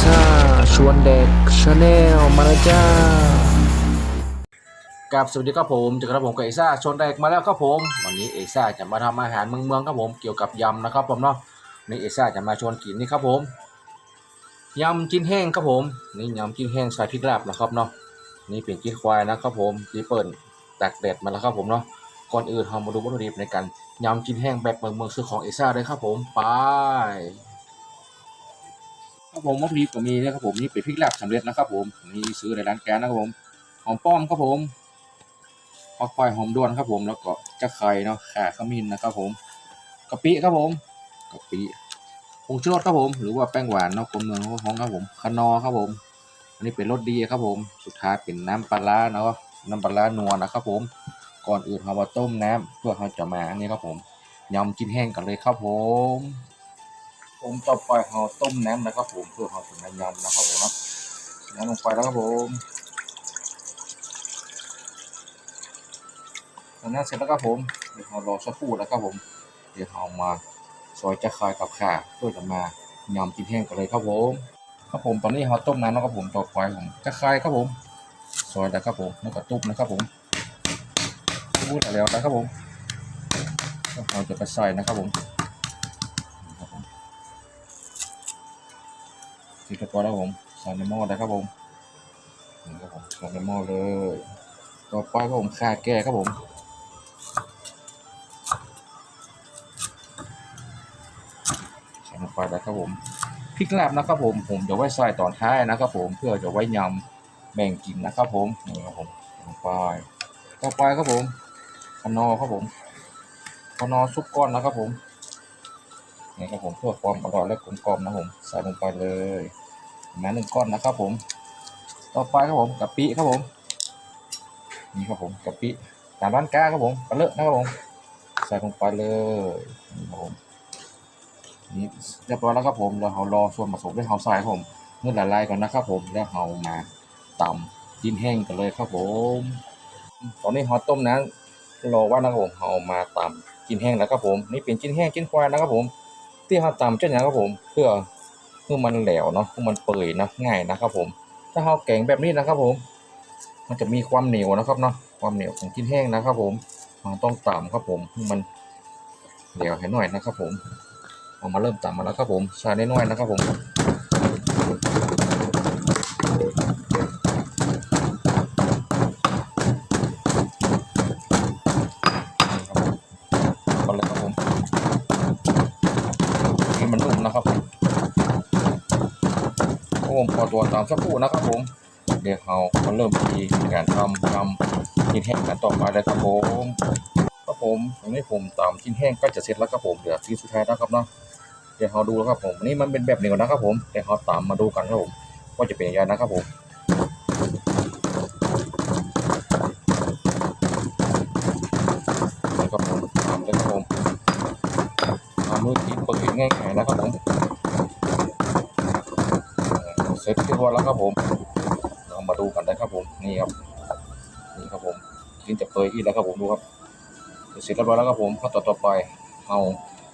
ซ่าชวนเด็กชาแนลมาแล้วจ้ากับสวัสดีครับผมเจอกันครับผมกับเอซ่าชวนเด็กมาแล้วครับผม วันนี้เอซ่าจะมาทำอาหารเมืองเมืองครับผมเกี่ยวกับยำนะครับผมเนาะนี่เอซ่าจะมาชวนกินนี่ครับผมยำจิ้นแห้งครับผมนี่ยำจิ้นแห้งใส่พริกลาบนะครับเนาะนี่เป็นจิ้นควายนะครับผมที่เปิดตากแดดมาแล้วครับผมเนาะก่อนอื่นเรามาดูวัตถุดิบในการยำจิ้นแห้งแบบเมืองเมืองซื้อของเอซ่าเลยครับผมไป ครับผมวัตถุดิบก็มีนะครับผมนี่เป็นพริกลาบสำเร็จนะครับผมนี่ซื้อในร้านแกงนะครับผมหอมป้อมครับผมหอมควายหอมด้วนครับผมแล้วก็จะไข่เนาะข่าขมิ้นนะครับผมกะปิครับผมกะปิผงชูรสครับผม หรือว่าแป้งหวานเนาะคนเมืองเของครับผมคนอครับผมอันนี้เป็นรสดีครับผม สุดท้ายเป็นน้ำปลาร้าเนาะน้ำปลาร้านัวนะครับผมก่อนอื่นเรามาต้มน้ำเพื่อเราจะมาอันนี้ครับผมยำจิ้นแห้งกันเลยครับผม ผมต่อไปเราต้มน้ำนะครับผมเพื่อเราถึงน้ำยำนะครับผมเนาะน้ำลงไปแล้วครับผมตอนนี้เสร็จแล้วครับผมเดี๋ยวเรารอสักครู่แล้วครับผม เดี๋ยวเรามาซอยจะคายกับข่าเพื่อจะมายำกินแห้งกันเลยครับผมครับผมตอนนี้เราต้มน้ำแล้วครับผมต่อไปผมจะคายครับผมซอยแล้วครับผมแล้วก็ตุบนะครับผมตุบแล้วนะครับผมเราจะไปใส่นะครับผม สีตะกอนแล้วผมใส่ในหม้อได้ครับผมนี่ครับผมใส่ในหม้อเลย ต่อไปครับผมข่าแก้ครับผมใส่ลงไปแล้วครับผมพริกลาบนะครับผมผมจะไว้ใส่ตอนท้ายนะครับผมเพื่อจะไว้ยำแบ่งกินนะครับผมนี่ครับผมลงไปต่อไปครับผมคนอครับผมคนอซุปก้อนนะครับผมนี่ครับผมเพื่อความอร่อยและกลมกล่อมนะผมใส่ลงไปเลย มาหนึ่งก้อนนะครับผม ต่อไปครับผมกะปิครับผม นี่ครับผมกะปิตามร้านก้าครับผมกระเลอะนะครับผม ใส่ลงไปเลยนี่ครับผมนี่เรียบร้อยแล้วครับผมแล้วเรารอส่วนผสมด้วยเราใส่ครับผมเมื่อละลายก่อนนะครับผมแล้วเรามาตำจิ้นแห้งกันเลยครับผม ตอนนี้เราต้มนั้นรอว่านะครับผมเรามาตำจิ้นแห้งแล้วครับผม นี่เป็นจิ้นแห้งจิ้นควายนะครับผม ที่เราตำเจ้าอย่าครับผม เพื่อ คือมันแหลวเนาะคือมันเปื่อยนะง่ายนะครับผม ถ้าเราแกงแบบนี้นะครับผม มันจะมีความเหนียวนะครับเนาะความเหนียวของกินแห้งนะครับ ผมมันต้องตำครับผมมันเหลวให้หน่อยนะครับ ผมเอามาเริ่มตำมาแล้วครับผมใส่น้อยนะครับผม มพอตัวตามสักครู่นะครับผมเดี๋ยวเราเริ่มที่การทำทำชิ้นแห้งกันต่อไปเลยครับผมครับผมตรงนี้ผมตามชิ้นแห้งก็จะเสร็จแล้วครับผมเดี๋ยวที่สุดท้ายนะครับเนาะเดี๋ยวเราดูแล้วครับผมอันนี่มันเป็นแบบเหนียวนะครับผมเดี๋ยวเราตามมาดูกันครับผมว่าจะเป็นยังไงนะครับผมครับผมตามเลยครับผมทำด้วยที่เปิดง่ายๆนะครับผม เสร็จเรียบร้อยแล้วครับผมเรามาดูกันนะครับผมนี่ครับนี่ครับผมกินจะเปยอีกแล้วครับผมดูครับเสร็จเรียบร้อยแล้วครับผมขั้นตอนต่อไปเอา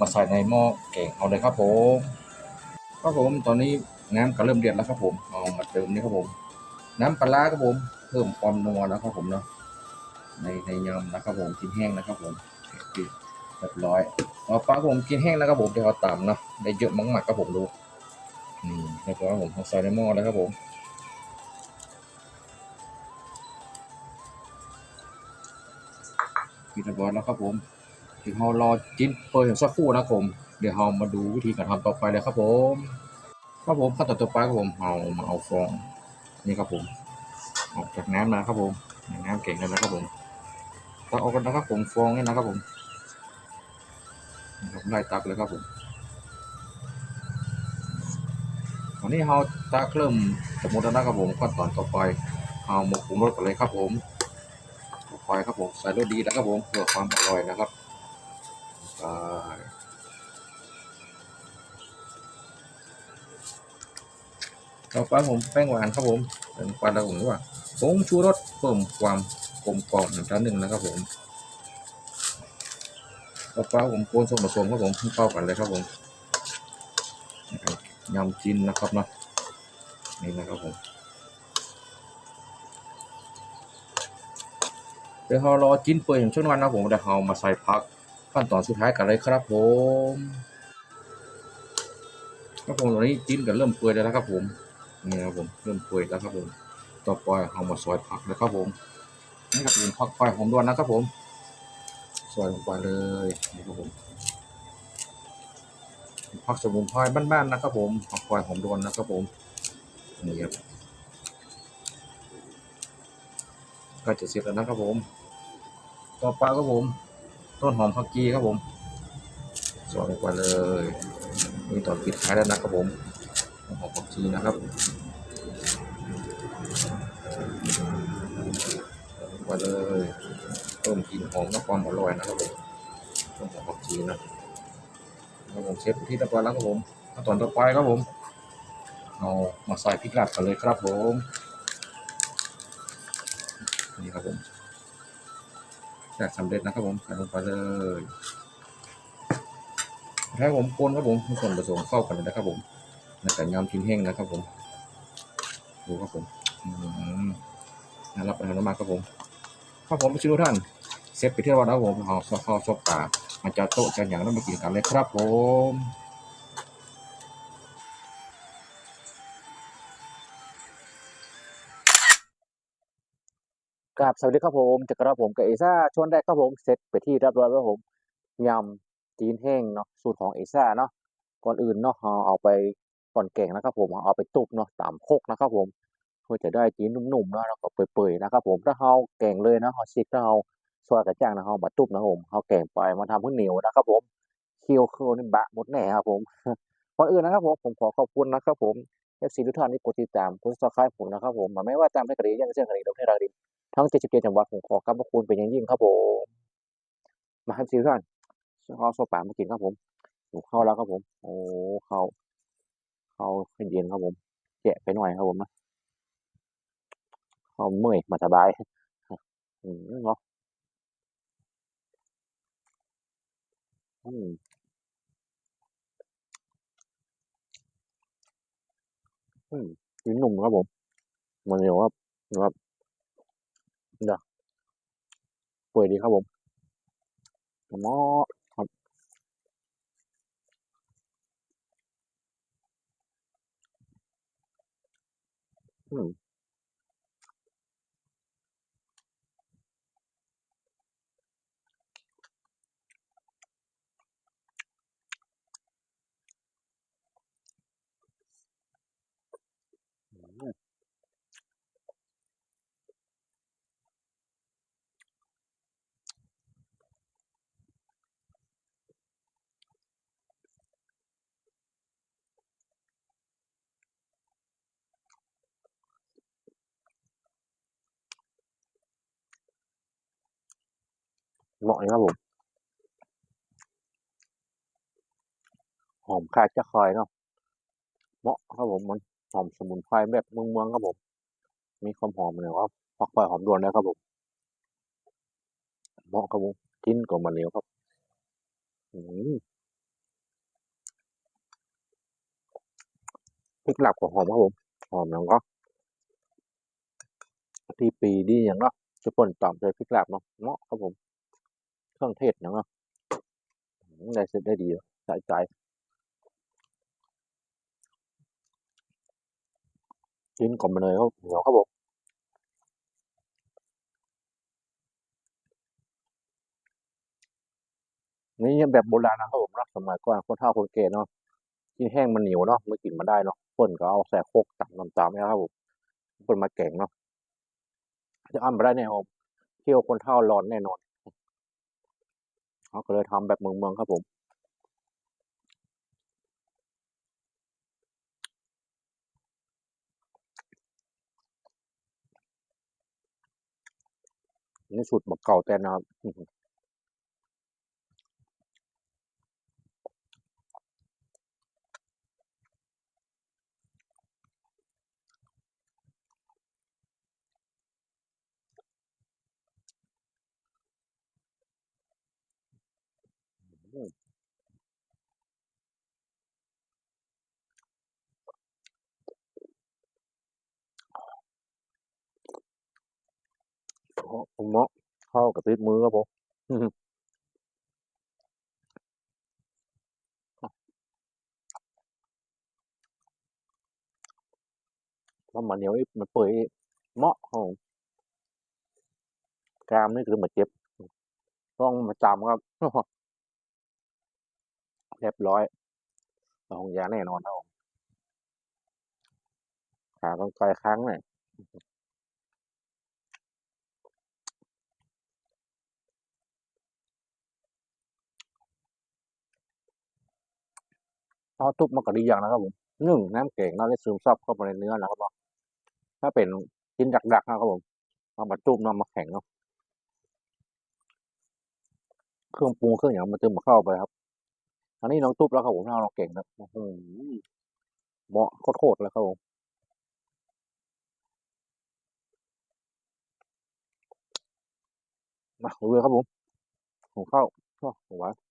มาใส่ในหม้อแกงเอาเลยครับผมครับผมตอนนี้น้ำก็เริ่มเดือดแล้วครับผมเอามาเติมนี่ครับผม น้ำปลาครับผมเพิ่มความนัวแล้วครับผมเนาะในในยำนะครับผมกินแห้งนะครับผมเรียบร้อยเอาปลาผมกินแห้งแล้วครับผมเดี๋ยวเอาตำเนาะได้เยอะมากๆครับผมดู นี่เรียบร้อยครับผมเอาใส่ในหม้อแล้วครับผมปิดเรียบร้อยแล้วครับผมเดี๋ยวเรารอจิ้นเปิดสักครู่นะครับผมเดี๋ยวเรามาดูวิธีการทำต่อไปเลยครับผมครับผมขั้นตอนต่อไปครับผมเอามาเอาฟองนี่ครับผม ออกจากน้ำนะครับผมน้ำเก่งเลยนะครับผมตักออกกันนะครับผมฟองนี่นะครับผมนะครับไล่ตักเลยครับผม ตอนนี้เราตักเริ่มสมมติแล้วนะครับผมขั้นตอนต่อไปเอาหมกปรุงรสกันเลยครับผมต่อไปครับผมใส่รสดีนะครับผมเพื่อความอร่อยนะครับไปต่อไปผมแป้งหวานครับผมเป็นปลาดาวผมว่าผงชูรสเพิ่มความกลมกล่อมอีกชั้นหนึ่งนะครับผมต่อไปผมโคนส่วนผสมครับผมเข้ากันเลยครับผม ยำจีนนะครับเนาะนี่นะครับผมเดี๋ยวเรารอจิ้นเปื่อยอย่างช่วงวันนะผมเดี๋ยวเรามาใส่พักขั้นตอนสุดท้ายกันเลยครับผมครับผมตอนนี้จิ้นกันเริ่มเปื่อยแล้วครับผมนี่นะครับผมเริ่มเปื่อยแล้วครับผมต่อไปเรามาซอยผักนะครับผมนี่ก็เป็นผักไฟหอมด้วนนะครับผมซอยลงไปเลยนี่ครับผม ผักสมุนไพรบ้านๆนะครับ ผมผักไฟหอมดวนนะครับผมนี่ครับก็จะเสร็จแล้วนะครับผม ต่อไปครับผม ต้นหอมผักชีครับผมซอยลงไปเลยนี่ตอนปิดท้ายแล้วนะครับผมต้นหอมผักชีนะครับลงไปเลยเพิ่มกลิ่นหอมและความอร่อยนะครับผมต้นหอมผักชีนะ ครับผมเชฟที่เรียบร้อยแล้วครับผมขั้นตอนต่อไปครับผมเอามาใส่พริกลาบกันเลยครับผมนี่ครับผมแบบสำเร็จนะครับผมใส่ลงไปเลยถ้าผมคนครับผมให้ส่วนผสมเข้ากันเลยนะครับผมในแต่ยำทิ้งแห้งนะครับผมดูครับผมน่ารับประทานมากครับผมครับผมชิทุกท่านเซฟไปเที่ยววันแล้วผมเอาซอข้าวซอกปลา มาจะโต๊ะจะอย่างแล้วมากินกันเลยครับผมครับสวัสดีครับผมจากกระผมกับเอซ่าชวนได้ครับผมเสร็จไปที่รียบรอยแล้วครับผมยำจีนแห้งเนาะสูตรของเอซ่าเนาะก่อนอื่นเนาะเราเอาไปก่อนแกงนะครับผมเอาไปตุบเนาะตามโคกนะครับผมเพื่อจะได้จีนนุ่มๆเนาะแล้วก็เปื่อยๆนะครับผมถ้าเราแกงเลยนะเราชิกถ้าเรา ซอยกระจ่างนะเรามาตุบนะผมเราแกงไปมาทำให้เหนียวนะครับผมเคี่ยวเคี่ยวนี่บะหมดแน่ครับผมก่อนอื่นนะครับผมผมขอขอบคุณนะครับผมเอฟซีทุกท่านที่กดติดตามกดซับสไครต์ผมนะครับผมไม่ว่าตามให้กระดิ่งยังเสียงกระดิ่งตรงให้เราดีทั้ง77จังหวัดผมขอกราบพระคุณเป็นอย่างยิ่งครับผมมาครับสิทุกท่านข้าวโซปามากินครับผมหิวข้าแล้วครับผม โอ้เข้าวข้าเย็นครับผมแกะไปหน่อยครับผมนะข้าเมื่อยมาสบายอืมเนาะ อืมอืมกินหนุ่มครับผมมันเหนียวครับนะครับเดี๋ยวเปื่อยดีครับผมหม้อครับอืม เหมาะเลยครับผม หอมคลาจะคอยเนาะ เหมาะครับผมมันหอมสมุนไพรแบบเมืองเมืองครับผม มีความหอมเลยว่าผักไฟหอมดวนนะครับผม เหมาะครับผมกินกับมันเหนียวครับอืมพริกหลับกับหอมครับผม หอมแล้วก็ที่ปีดีอย่างเนาะจะป่นตามใจพริกหลับเนาะเนาะครับผม เครื่องเทศเนาะได้เสร็จได้ดีอะสะใจกินกับมันเลยครับเหนียวครับผมนี่แบบโบราณนะครับผมเนาะสมัยก่อนคนเฒ่าคนแก่เนาะกินแห้งมันเหนียวเนาะไม่กินมาได้เนาะป่นก็เอาใส่โคกตักน้ำตาลนะครับผมป่นมาแก่งเนาะจะอ้ำไปได้แน่ครับเที่ยวคนเฒ่าร้อนแน่นอน เขาก็เลยทำแบบเมืองเมืองครับผมนี่สูตรแบบเก่าแต่นะครับ เพราะเนาะข้ากระติดมือครับผมแล้วมันเหนียวมันเปื่อยเมาะของกรามนี่คือมาเจ็บ ต้องมาจำครับ เรียบร้อยเอาของยาแน่นอนครับผมขาต้องไกลครั้งหน่อยพอทุบมันก็ดีอย่างนะครับผมหนึ่งน้ำเก่งเราได้ซึมซับเข้าไปในเนื้อนะครับผมถ้าเป็นกินดักๆนะครับผมเอามาจุ่มน้ำมาแข็งเนาะเครื่องปรุงเครื่องอย่างมันเติมมาเข้าไปครับ อันนี้น้องตุ๊บแล้วครับผมถ้าเราเก่งนะโอ้โหเหมาะโคตรๆเลยครับผมมาเรือครับผมผมเข้าชอ้าวหวาน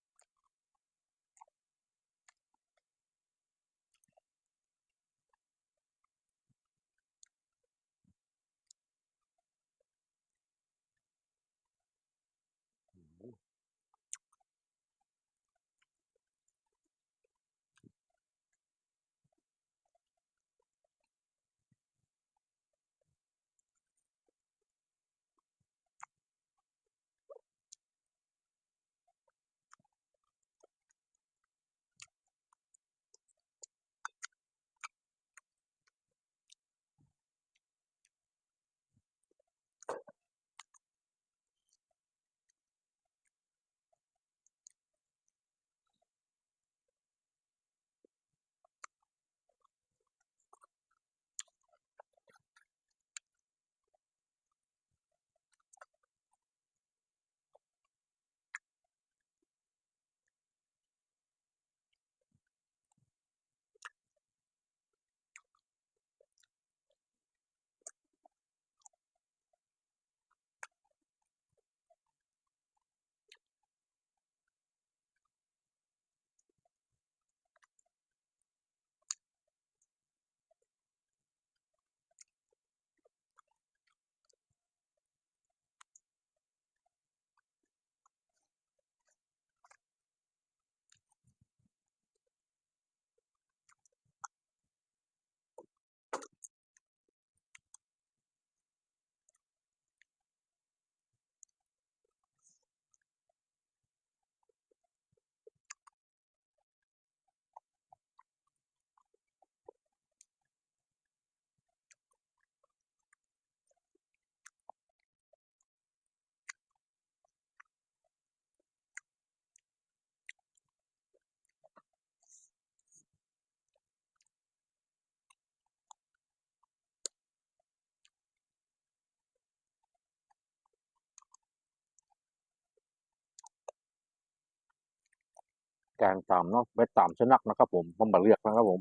การตามเนาะไปตามชนักนะครับ ผมผมาเลือกนะครับผม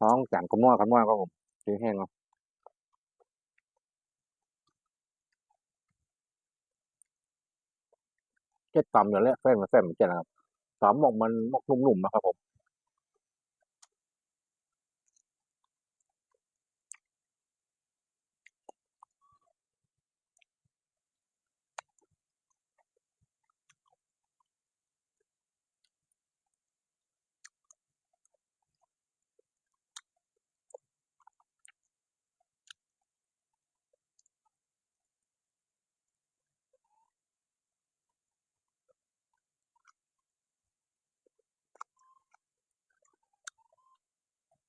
ท้องจานกระม้อยกระม้อยครับผมดีแห้งเนาะเจ็ดตำอย่างแรกแฟนมาแฟนเหมือนกันนะครับตำออกมันหมกนุ่มๆนะครับผม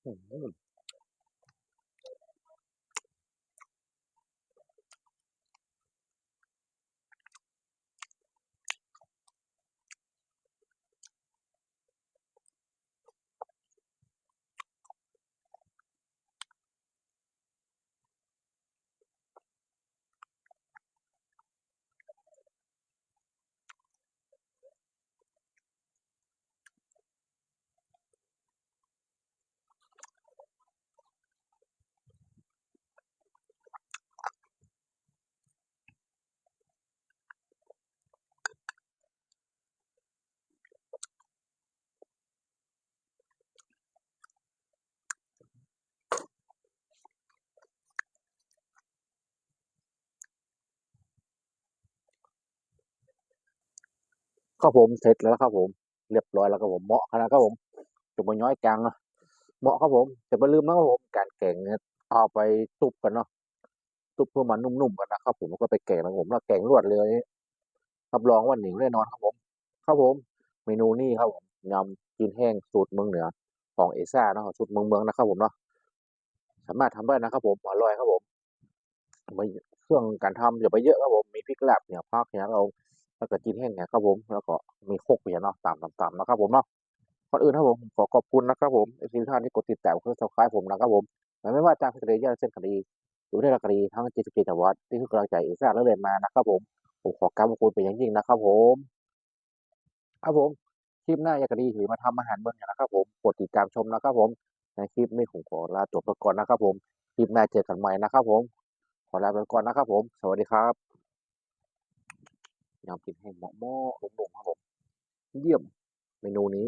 อื ครับผมเสร็จแล้วครับผม เรียบร้อยแล้วครับผมเหมาะขนาดครับผมจะมาย้อยกลางเนาะเหมาะครับผมแต่ไม่ลืมนะครับผมการแกงเนี่ยเอาไปตุบกันเนาะตุบเพื่อมันนุ่มๆกันนะครับผมแล้วก็ไปแกงนะผมแล้วแกงรวดเลยรับรองว่าหนิวแน่นอนครับผม ครับผม เมนูนี้ครับผมยำจีนแห้งสูตรเมืองเหนือ ของเอซ่าเนาะสูตรเมืองเมืองนะครับผมเนาะสามารถทำได้นะครับผมอร่อยครับผมเครื่องการทำอย่าไปเยอะครับผมมีพริกลาบเนี่ยพักเนี่ยเรา แล้วก็จีนแห้งเนี่ยครับผมแล้วก็มีโคกเนี่ยเนาะตามตามตามนะครับผมเนาะก่อนอื่นครับผมขอขอบคุณนะครับผมทุกท่านที่กดติดตามเพื่อสับสไครผมนะครับผมไม่ว่าจะเป็นคดียาเส้นคดีหรือได้คดีทั้งเจ็ดสิบเจ็ดจังหวัดที่คือกำลังใจเอซ่าและเรียนมานะครับผมผมขอกราบขอบคุณเป็นอย่างยิ่งนะครับผมครับผมคลิปหน้าอยากดีหรือมาทำอาหารเมืองอย่างนะครับ ผมกดติดตามชมนะครับผมในคลิปนี้ผมขอลาจบไปก่อนนะครับ ผมคลิปหน้าเจอกันใหม่นะครับ ผมขอลาไปก่อนนะครับ ผม สวัสดีครับ ยำกินให้งหม้อหม้อหนุ่มๆครับผม เยี่ยม เมนูนี้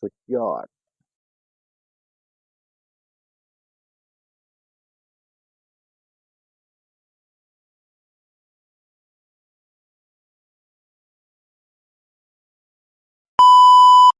สุดยอด